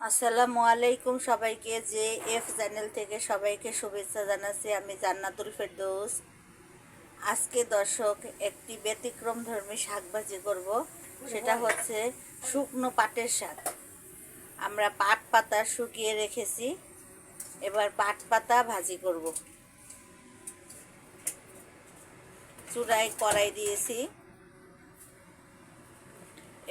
আসসালামু আলাইকুম সবাইকে যে এফ চ্যানেল থেকে সবাইকে শুভেচ্ছা জানাচ্ছি। আমি জান্নাতুল ফেরদৌস। আজকে দর্শক, একটি ব্যতিক্রম ধর্মী শাক ভাজি করব। সেটা হচ্ছে শুকনো পাটের শাক। আমরা পাট পাতা শুকিয়ে রেখেছি। এবার পাট পাতা ভাজি করব। চুলায় কড়াই দিয়েছি।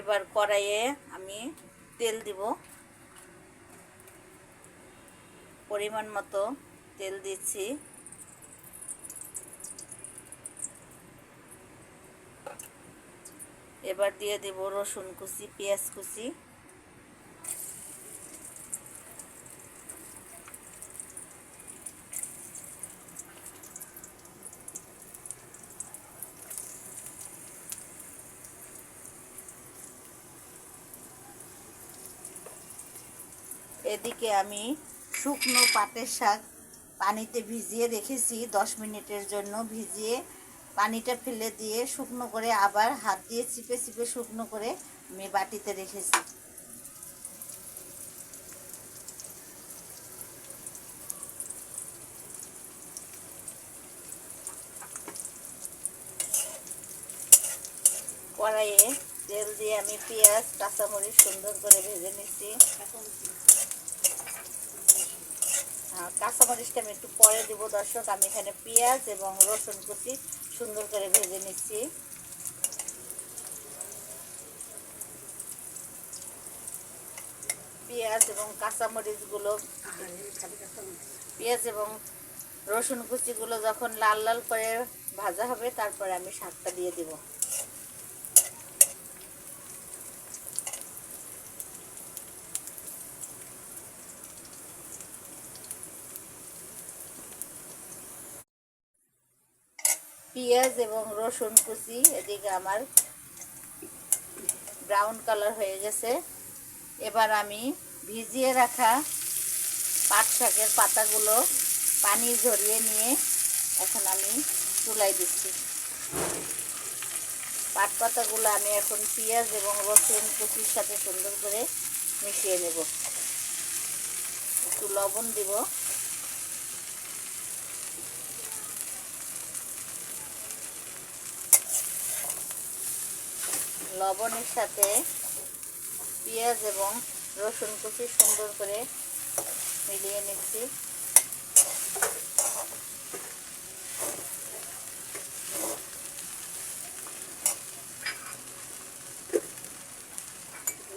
এবার কড়াইয়ে আমি তেল দিব। পরিমাণ মতো তেল দিচ্ছি। এবার দিয়ে দেব রসুন কুচি পেঁয়াজ কুচি। এদিকে আমি শুকনো পাটের শাক পানিতে ভিজিয়ে রেখেছি, দশ মিনিটের জন্য ভিজিয়ে পানিটা ফেলে দিয়ে শুকনো করে আবার হাত দিয়ে চিপে চিপে শুকনো করে আমি বাটিতে রেখেছি। কড়াইয়ে তেল দিয়ে আমি পেঁয়াজ, কাঁচামরিচ সুন্দর করে ভেজে নিচ্ছি। কাঁচামরিচটা আমি একটু পরে দিব, দর্শক। আমি এখানে পেঁয়াজ এবং রসুন কুচি সুন্দর করে ভেজে নিচ্ছি। পেঁয়াজ এবং কাঁচামরিচগুলো পেঁয়াজ এবং রসুন কুচিগুলো যখন লাল লাল করে ভাজা হবে, তারপরে আমি শাকটা দিয়ে দিব। পেঁয়াজ এবং রসুন কুচি, এদিকে আমার ব্রাউন কালার হয়ে গেছে। এবার আমি ভিজিয়ে রাখা পাট শাকের পাতাগুলো পানি ঝরিয়ে নিয়ে এখন আমি চুলাই দিচ্ছি। পাট পাতাগুলো আমি এখন পেঁয়াজ এবং রসুন কুচির সাথে সুন্দর করে মিশিয়ে নেব। একটু লবণ দিব। লবণের সাথে পেঁয়াজ এবং রসুন কুচি সুন্দর করে মিলিয়ে নিচ্ছি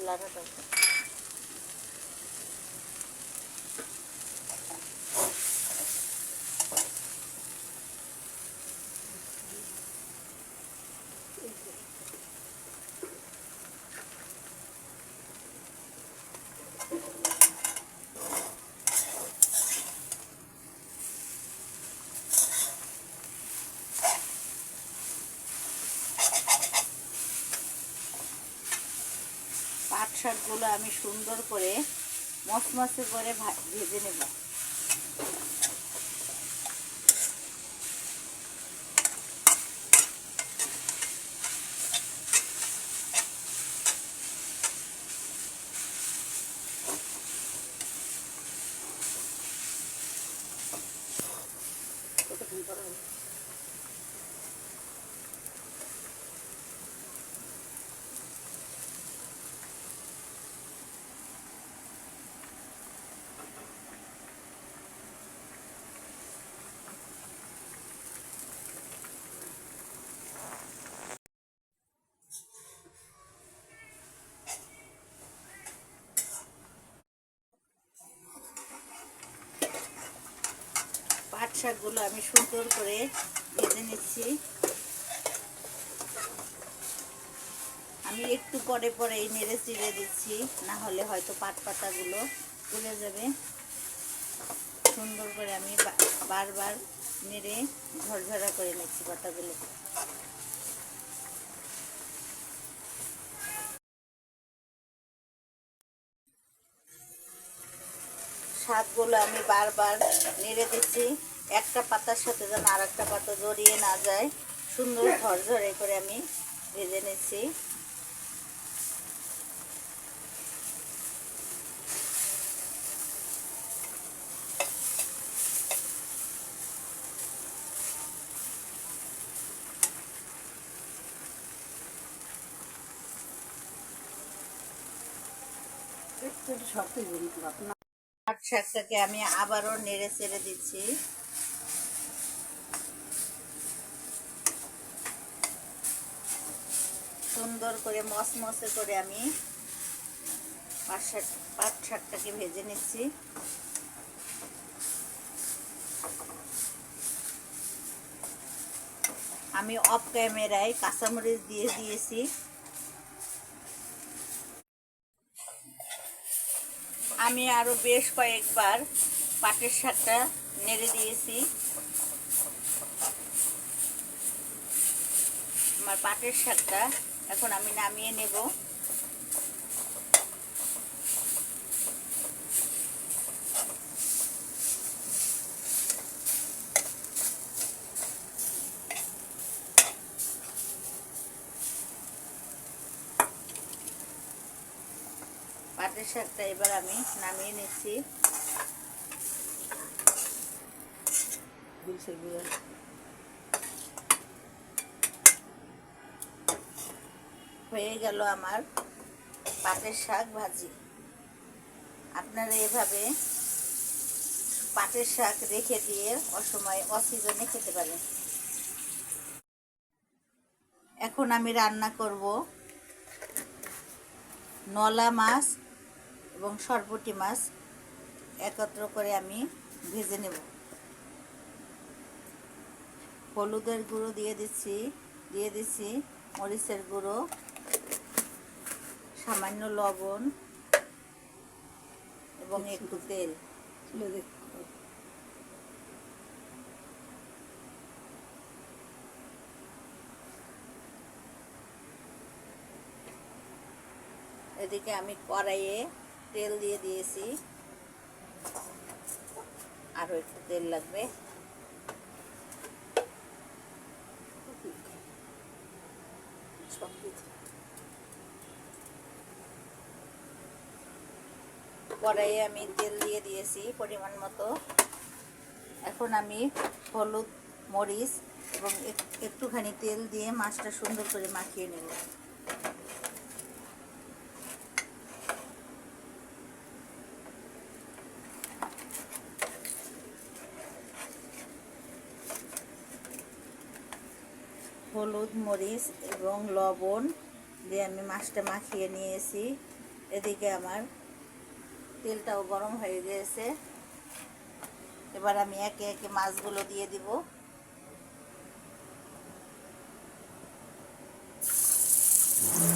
লাগাতে হবে। পাট শাকগুলো আমি সুন্দর করে মচমচে করে ভেজে নেব পাট শাকগুলো আমি সুন্দর করে ভেজে নিচ্ছি। আমি একটু পরে পরে এই নেড়ে চিড়ে দিচ্ছি, না হলে হয়তো পাট পাতাগুলো পুড়ে যাবে। সুন্দর করে আমি বারবার নেড়ে ঝরঝরা করে নিচ্ছি পাতাগুলো। শাকগুলো আমি বারবার নেড়ে দিচ্ছি। একটা পাতার সাথে যেন আর একটা পাতা জড়িয়ে না যায় সুন্দর ঝরঝরে করে আমি ভেজে নিচ্ছি। আচ্ছা, আমি আবারও নেড়ে ছেড়ে দিচ্ছি। সুন্দর করে মসমসে করে আমি পাট শাক, পাট শাকটাকে ভেজে নিচ্ছি। আমি অফ ক্যামেরায় কাঁচামরিচ দিয়ে দিয়েছি। আমি আরও বেশ কয়েকবার পাটের শাকটা নেড়ে দিয়েছি। আমার পাটের শাকটা এখন আমি নামিয়ে নেব। পাটের শাকটা এবার আমি নামিয়ে নিচ্ছি। বিলসের গুঁড়ো। হয়ে গেল আমার পাটের শাক ভাজি। আপনারা এভাবে পাটের শাক রেখে দিয়ে অসময় অসিজনে খেতে পারেন। এখন আমি রান্না করব নলা মাছ এবং সরপুটি মাছ। একত্র করে আমি ভেজে নেব। হলুদের গুঁড়ো দিয়ে দিচ্ছি দিয়ে দিচ্ছি মরিচের গুঁড়ো। সামান্য লবণ এবং একটু তেল। এদিকে আমি কড়াইয়ে তেল দিয়ে দিয়েছি। আরও একটু তেল লাগবে। কড়াইয়ে আমি তেল দিয়ে দিয়েছি পরিমাণ মতো। এখন আমি হলুদ, মরিচ এবং একটুখানি তেল দিয়ে মাছটা সুন্দর করে মাখিয়ে নেব। হলুদ, মরিচ এবং লবণ দিয়ে আমি মাছটা মাখিয়ে নিয়েছি। এদিকে আমার তেলটাও গরম হয়ে গিয়েছে এবার আমি একে একে মাছগুলো দিয়ে দিব। কোনটি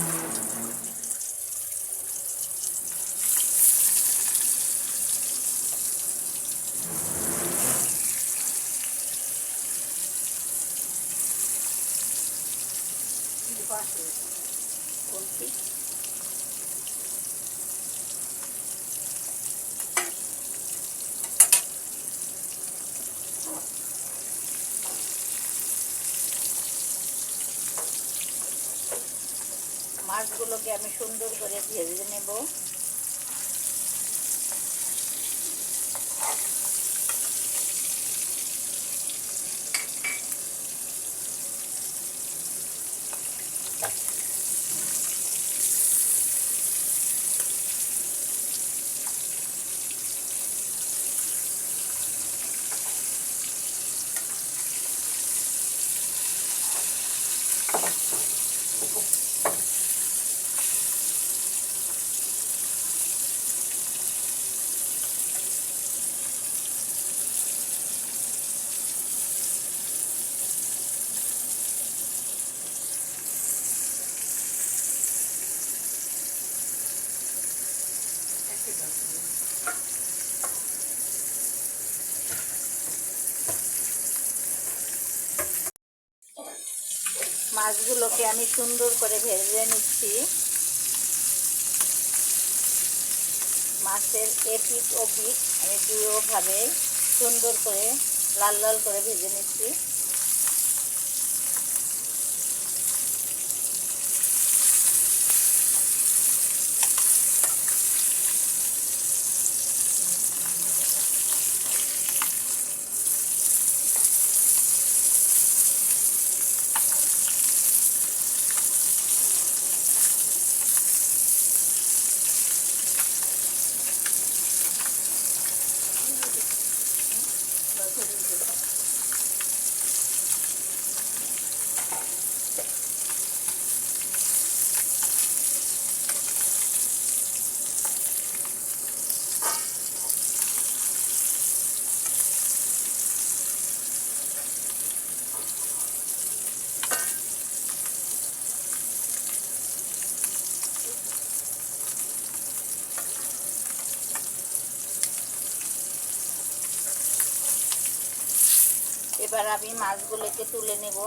মাছগুলোকে আমি সুন্দর করে ভেজে নেব। মাছগুলোকে আমি সুন্দর করে ভেজে নিচ্ছি। মাছের এপিট ওপিট আমি দুভাবে সুন্দর করে লাল লাল করে ভেজে নিচ্ছি। এবার আমি মাছগুলোকে তুলে নেব।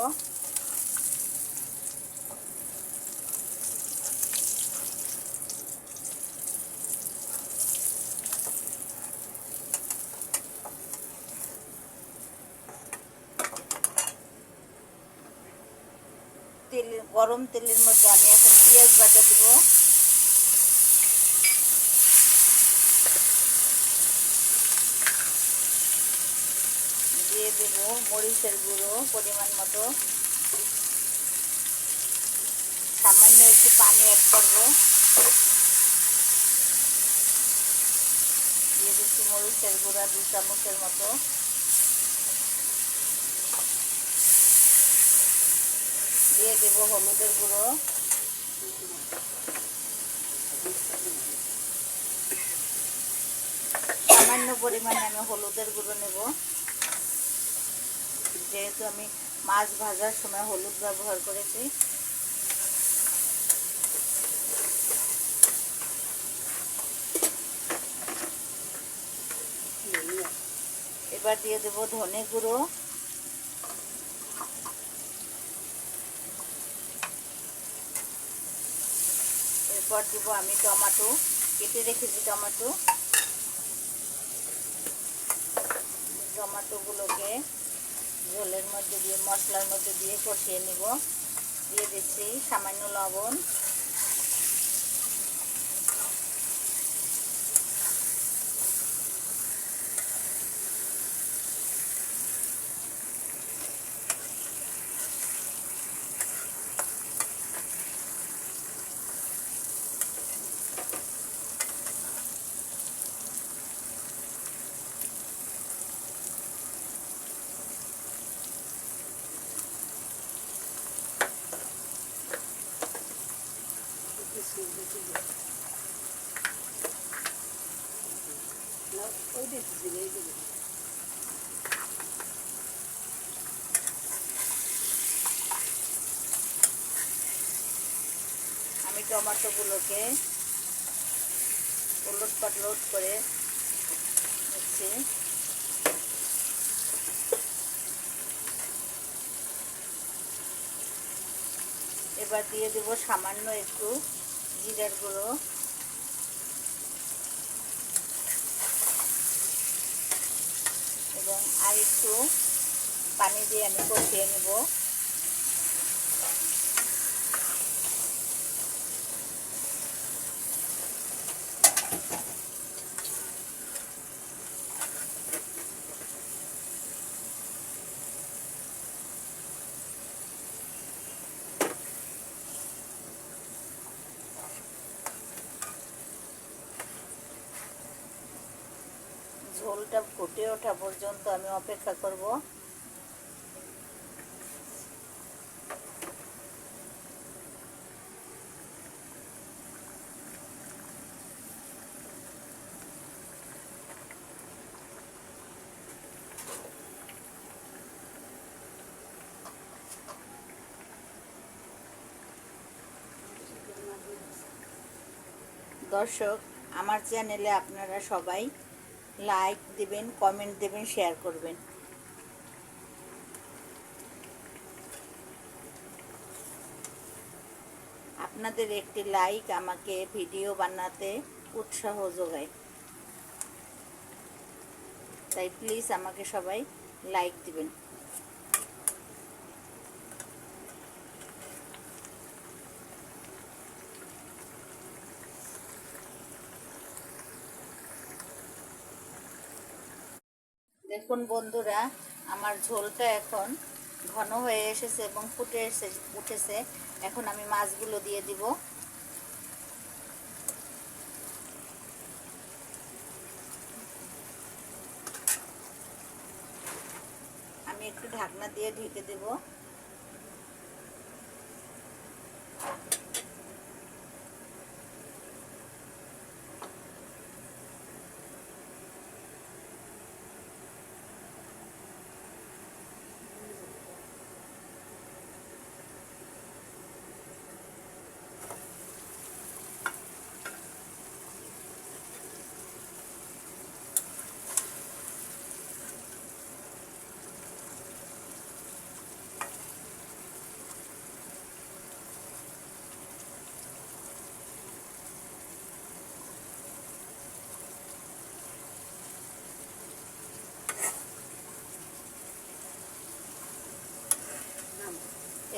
তেল গরম তেলের মধ্যে আমি এখন পেঁয়াজ বাটা দেবো দিয়ে দেব, মরিচের গুঁড়ো পরিমাণ মতো। সামান্য একটু পানি অ্যাড করব। দিয়ে দিচ্ছি মরিচের গুঁড়া দু চামচের মতো। দিয়ে দেব হলুদের গুঁড়ো। সামান্য পরিমাণে আমি হলুদের গুঁড়ো নেব। যেহেতু আমি মাছ ভাজার সময় হলুদ ব্যবহার করেছি। এবার দিয়ে দেব ধনে গুঁড়ো। এরপর দিব আমি টমেটো, কেটে রেখেছি টমেটো। টমেটোগুলোকে ঝোলের মধ্যে দিয়ে মশলার মধ্যে দিয়ে কষিয়ে নিব। দিয়ে দিচ্ছি সামান্য লবণ। আমি টমেটোগুলোকে উলট পাটলট করে নিচ্ছি। এবার দিয়ে দেব সামান্য একটু জিরার গুঁড়ো। এবং আর একটু পানি দিয়ে আমি কষিয়ে নেব। ঝোলটা ফুটে ওঠা পর্যন্ত আমি অপেক্ষা করব। দর্শক আমার চ্যানেলে আপনারা সবাই লাইক দেবেন কমেন্ট দেবেন শেয়ার করবেন। আপনাদের একটি লাইক আমাকে ভিডিও বানাতে উৎসাহ যোগায়। তাই প্লিজ আমাকে সবাই লাইক দিবেন। দেখুন বন্ধুরা, আমার ঝোলটা এখন ঘন হয়ে এসেছে এবং ফুটে এসে, উঠেছে। এখন আমি মাছগুলো দিয়ে দিব। আমি একটু ঢাকনা দিয়ে ঢেকে দেব।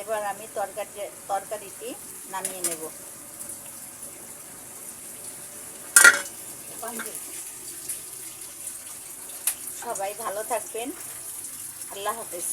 এবার আমি তরকারি তরকারিটি নামিয়ে নেব। সবাই ভালো থাকবেন। আল্লাহ হাফেজ।